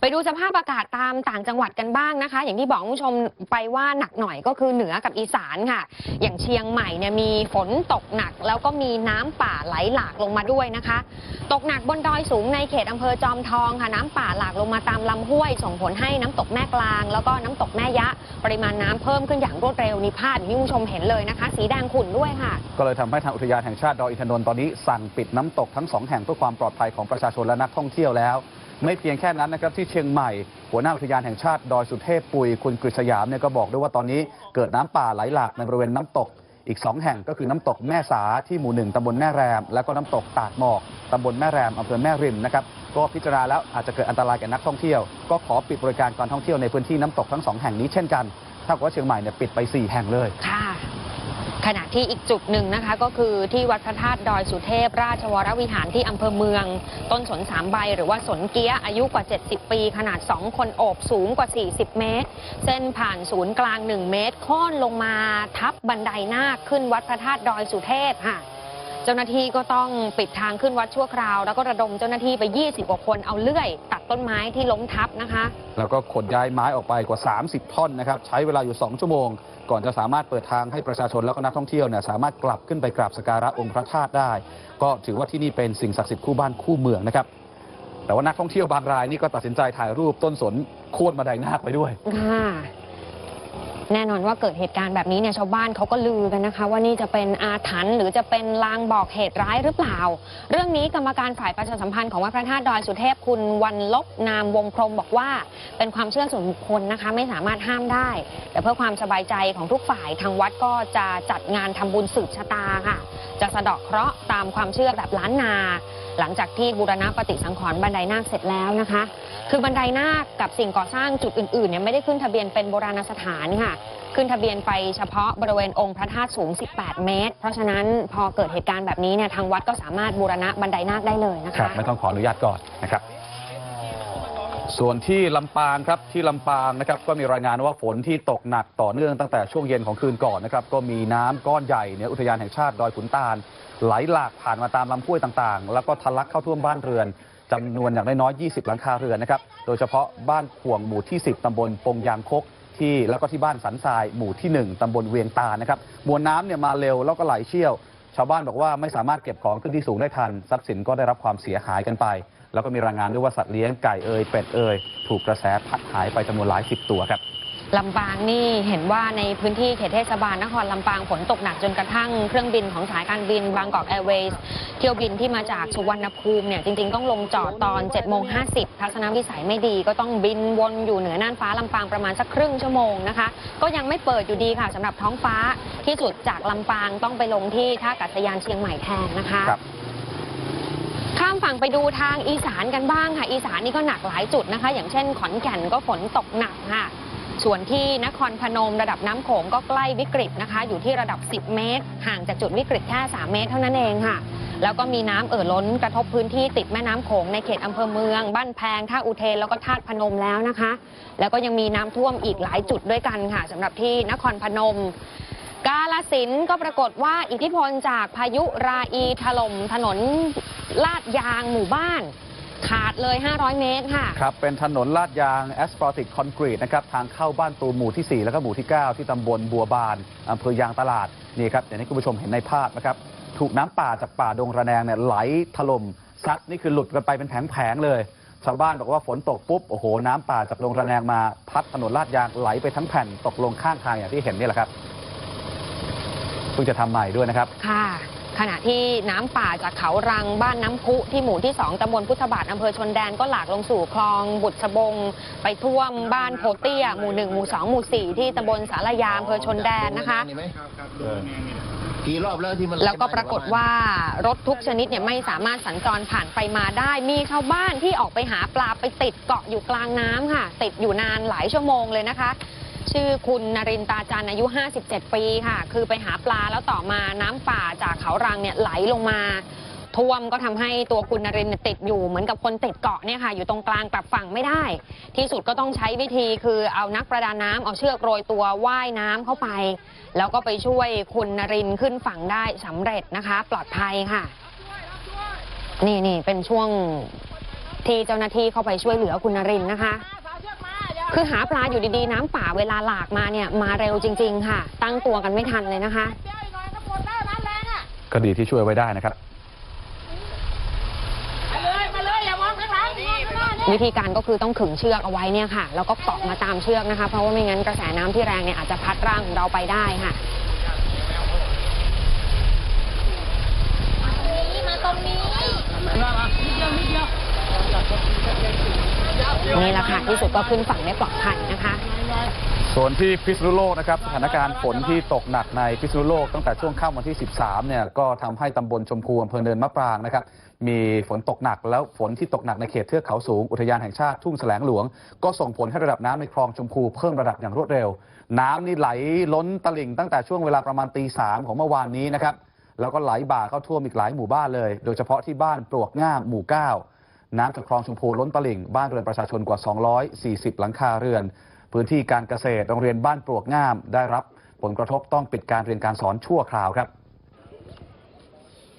ไปดูสภาพอากาศตามต่างจังหวัดกันบ้างนะคะ อย่างที่บอกคุณผู้ชมไปว่าหนักหน่อยก็คือเหนือกับอีสานค่ะ อย่างเชียงใหม่เนี่ยมีฝนตกหนัก แล้วก็มีน้ำป่าไหลหลากลงมาด้วยนะคะ ตกหนักบนดอยสูงในเขตอำเภอจอมทองค่ะ น้ำป่าหลากลงมาตามลำห้วย ส่งผลให้น้ำตกแม่กลาง แล้วก็น้ำตกแม่ยะ ปริมาณน้ำเพิ่มขึ้นอย่างรวดเร็วนี่ภาพอย่างที่คุณผู้ชมเห็นเลยนะคะ สีแดงขุ่นด้วยค่ะ ก็เลยทำให้ทางอุทยานแห่งชาติดอยอินทนนท์ตอนนี้สั่งปิดน้ำตกทั้งสองแห่งเพื่อความปลอดภัยของประชาชนและนักท่องเที่ยวแล้ว ไม่เพียงแค่นั้นนะครับที่เชียงใหม่ หัวหน้าอุทยานแห่งชาติดอยสุเทพปุยคุณกฤษยามเนี่ยก็บอกด้วยว่าตอนนี้เกิดน้ำป่าไหลหลากในบริเวณน้ำตกอีก 2 แห่งก็คือน้ำตกแม่สาที่หมู่หนึ่งตำบลแม่แรม และก็น้ำตกตาดหมอกตำบลแม่แรมอำเภอแม่ริมนะครับก็พิจารณาแล้วอาจจะเกิดอันตรายแก่นักท่องเที่ยว ก็ขอปิดบริการการท่องเที่ยวในพื้นที่น้ำตกทั้งสองแห่งนี้เช่นกันเท่ากับว่าเชียงใหม่เนี่ยปิดไปสี่แห่งเลยค่ะ ขณะที่อีกจุดหนึ่งนะคะก็คือที่วัดพระธาตุดอยสุเทพราชวรวิหารที่อำเภอเมือง ต้นสนสามใบ หรือว่าสนเกี้ยอายุกว่า 70 ปี ขนาด 2 คนโอบสูงกว่า 40 เมตร เส้นผ่านศูนย์กลาง 1 เมตรโค่นลงมาทับบันไดนาคขึ้นวัดพระธาตุดอยสุเทพค่ะเจ้าหน้าที่ก็ต้องปิดทางขึ้นวัดชั่วคราว แล้วก็ระดมเจ้าหน้าที่ไป 20 กว่าคนเอาเลื่อยตัด ต้นไม้ที่ล้มทับนะคะ แล้วก็ขนย้ายไม้ออกไปกว่า 30 ท่อนนะครับ ใช้เวลาอยู่ 2 ชั่วโมง ก่อนจะสามารถเปิดทางให้ประชาชนแล้วก็นักท่องเที่ยวเนี่ยสามารถกลับขึ้นไปกราบสักการะองค์พระธาตุได้ ก็ถือว่าที่นี่เป็นสิ่งศักดิ์สิทธิ์คู่บ้านคู่เมืองนะครับแต่ว่านักท่องเที่ยวบางรายนี่ก็ตัดสินใจถ่ายรูปต้นสนโค่นบันไดนาคไปด้วยค่ะ แน่นอนว่าเกิดเหตุการณ์แบบนี้เนี่ยชาวบ้านเขาก็ลือกันนะคะ ว่านี่จะเป็นอาถรรพ์หรือจะเป็นลางบอกเหตุร้ายหรือเปล่า เรื่องนี้กรรมการฝ่ายประชาสัมพันธ์ของวัดพระธาตุดอยสุเทพคุณวันลบนามวงพรมบอกว่า เป็นความเชื่อส่วนบุคคลนะคะ ไม่สามารถห้ามได้ แต่เพื่อความสบายใจของทุกฝ่ายทางวัดก็จะจัดงานทำบุญสืบชะตาค่ะ จะสะเดาะเคราะห์ตามความเชื่อแบบล้านนา หลังจากที่บูรณะปฏิสังขรณ์บันไดนาคเสร็จแล้วนะคะ คือบันไดนาคกับสิ่งก่อสร้างจุดอื่นๆเนี่ยไม่ได้ขึ้นทะเบียนเป็นโบราณสถานค่ะ ขึ้นทะเบียนไปเฉพาะบริเวณองค์พระธาตุสูง 18 เมตร เพราะฉะนั้นพอเกิดเหตุการณ์แบบนี้เนี่ยทางวัดก็สามารถบูรณะบันไดนาคได้เลยนะครัคะบไม่ต้องขออนุญาตก่อนนะครับ ส่วนที่ลำปางครับที่ลำปางนะครับก็มีรายงานว่าฝนที่ตกหนักต่อเนื่องตั้งแต่ช่วงเย็นของคืนก่อนนะครับก็มีน้ำก้อนใหญ่ในอุทยานแห่งชาติดอยขุนตาลไหลหลากผ่านมาตามลำห้วยต่างๆ แล้วก็ทะลักเข้าท่วมบ้านเรือนจำนวนอย่างน้อยๆ20 หลังคาเรือนนะครับโดยเฉพาะบ้านขวงหมู่ที่ 10ตำบลปงยางคกที่แล้วก็ที่บ้านสันทรายหมู่ที่ 1ตำบลเวียงตานะครับมวลน้ำเนี่ยมาเร็วแล้วก็ไหลเชี่ยว ชาวบ้านบอกว่าไม่สามารถเก็บของขึ้นที่สูงได้ทันทรัพย์สินก็ได้รับความเสียหายกันไป แล้วก็มีรายงานด้วยว่าสัตว์เลี้ยงไก่เอยเป็ดเอยถูกกระแสพัดหายไปจำนวนหลายสิบตัวครับลำปางนี่เห็นว่าในพื้นที่เขตเทศบาลนครลำปางฝนตกหนักจนกระทั่งเครื่องบินของสายการบินบางกอกแอร์เวย์เที่ยวบินที่มาจากสุวรรณภูมิเนี่ยจริง ๆ ต้องลงจอดตอน7จ็ดโมงห้ทัศนวิสัยไม่ดีก็ต้องบินวนอยู่เหนือน่านฟ้าลำปางประมาณสักครึ่งชั่วโมงนะคะ ก็ยังไม่เปิดอยู่ดีค่ะสำหรับท้องฟ้าที่สุดจากลำปางต้องไปลงที่ท่าอากาศยานเชียงใหม่แทนนะคะครับ ข้ามฝั่งไปดูทางอีสานกันบ้างค่ะ อีสานนี่ก็หนักหลายจุดนะคะ อย่างเช่น ขอนแก่นก็ฝนตกหนักค่ะ ส่วนที่นครพนมระดับน้ำโขงก็ใกล้วิกฤตนะคะ อยู่ที่ระดับ 10 เมตร ห่างจากจุดวิกฤตแค่ 3 เมตรเท่านั้นเองค่ะ แล้วก็มีน้ำเอ่อล้นกระทบพื้นที่ติดแม่น้ำโขงในเขตอำเภอเมือง บ้านแพงท่าอุเทนแล้วก็ธาพนมแล้วนะคะ แล้วก็ยังมีน้ำท่วมอีกหลายจุดด้วยกันค่ะสำหรับที่นครพนมกาลสินก็ปรากฏว่าอิทธิพลจากพายุราอีถล่มถนน ลาดยางหมู่บ้าน ขาดเลย 500 เมตรค่ะ ครับ เป็นถนนลาดยางแอสฟ a ลติกคอนกรีตนะครับ ทางเข้าบ้านตูมหมู่ที่ 4 แล้วก็หมู่ที่ 9 ที่ตำบลบัวบานอำเภอยางตลาด นี่ครับอย่างที่คุณผู้ชมเห็นในภาพนะครับ ถูกน้ำป่าจากป่าดงระแนงเนี่ยไหลถล่มซัดนี่คือหลุดกันไปเป็นแผงๆเลยชาวบ้านบอกว่าฝนตกปุ๊บโอ้โหน้ำป่าจากดงระแนงมาพัดถนนลาดยางไหลไปทั้งแผ่นตกลงข้างทางอย่างที่เห็นนี่แหละครับเพิ่งจะทำใหม่ด้วยนะครับ ค่ะ ขณะที่น้ำป่าจากเขารังบ้านน้ำพุที่หมู่ที่ 2ตำบลพุทธบาทอำเภอชนแดนก็หลากลงสู่คลองบุตรสบง ไปท่วมบ้านโพเตี้ยหมู่ 1 หมู่ 2 หมู่ 4 ที่ตำบลสารยาอำเภอชนแดนนะคะ กี่รอบแล้วที่มันแล้วก็ปรากฏว่ารถทุกชนิดเนี่ยไม่สามารถสัญจรผ่านไปมาได้ มีชาวบ้านที่ออกไปหาปลาไปติดเกาะอยู่กลางน้ำค่ะ ติดอยู่นานหลายชั่วโมงเลยนะคะ ชื่อคุณนรินตาจันอายุ 57 ปีค่ะ คือไปหาปลาแล้วต่อมาน้ำป่าจากเขารังเนี่ยไหลลงมาท่วมก็ทำให้ตัวคุณนรินติดอยู่เหมือนกับคนติดเกาะเนี่ยค่ะอยู่ตรงกลางกลับฝั่งไม่ได้ ที่สุดก็ต้องใช้วิธีคือเอานักประดาน้ำเอาเชือกโรยตัวว่ายน้ำเข้าไป แล้วก็ไปช่วยคุณนรินขึ้นฝั่งได้สำเร็จนะคะ ปลอดภัยค่ะ นี่นี่เป็นช่วงที่เจ้าหน้าที่เข้าไปช่วยเหลือคุณนรินนะคะ คือหาปลาอยู่ดีๆ น้ำป่าเวลาหลากมาเนี่ยมาเร็วจริง ๆ ค่ะ ตั้งตัวกันไม่ทันเลยนะคะก็ดีที่ช่วยไว้ได้นะครับวิธีการก็คือต้องขึงเชือกเอาไว้เนี่ยค่ะ แล้วก็เกาะมาตามเชือกนะคะ เพราะว่าไม่งั้นกระแสน้ำที่แรงเนี่ยอาจจะพัดร่างของเราไปได้ค่ะ มาตรงนี้ นี่แหละค่ะที่สุดก็ขึ้นฝั่งได้ปลอดภัยนะคะส่วนที่พิษณุโลกนะครับสถานการณ์ฝนที่ตกหนักในพิษณุโลกตั้งแต่ช่วงค่ำวันที่ 13 เนี่ยก็ทำให้ตำบลชมพูอำเภอเนินมะปรางนะครับมีฝนตกหนักแล้วฝนที่ตกหนักในเขตเทือกเขาสูง อุทยานแห่งชาติทุ่งแสลงหลวง ก็ส่งผลให้ระดับน้ำในคลองชมพูเพิ่มระดับอย่างรวดเร็ว น้ำนี่ไหลล้นตลิ่งตั้งแต่ช่วงเวลาประมาณตีสามของเมื่อวานนี้นะครับแล้วก็ไหลบ่าเข้าท่วมอีกหลายหมู่บ้านเลย โดยเฉพาะที่บ้านปลวกง่ามหมู่เก้า น้ำจากคลองชมพูล้นตลิ่ง บ้านเรือนประชาชนกว่า 240 หลังคาเรือน พื้นที่การเกษตรโรงเรียนบ้านปลวกงาม ได้รับผลกระทบต้องปิดการเรียนการสอนชั่วคราวครับ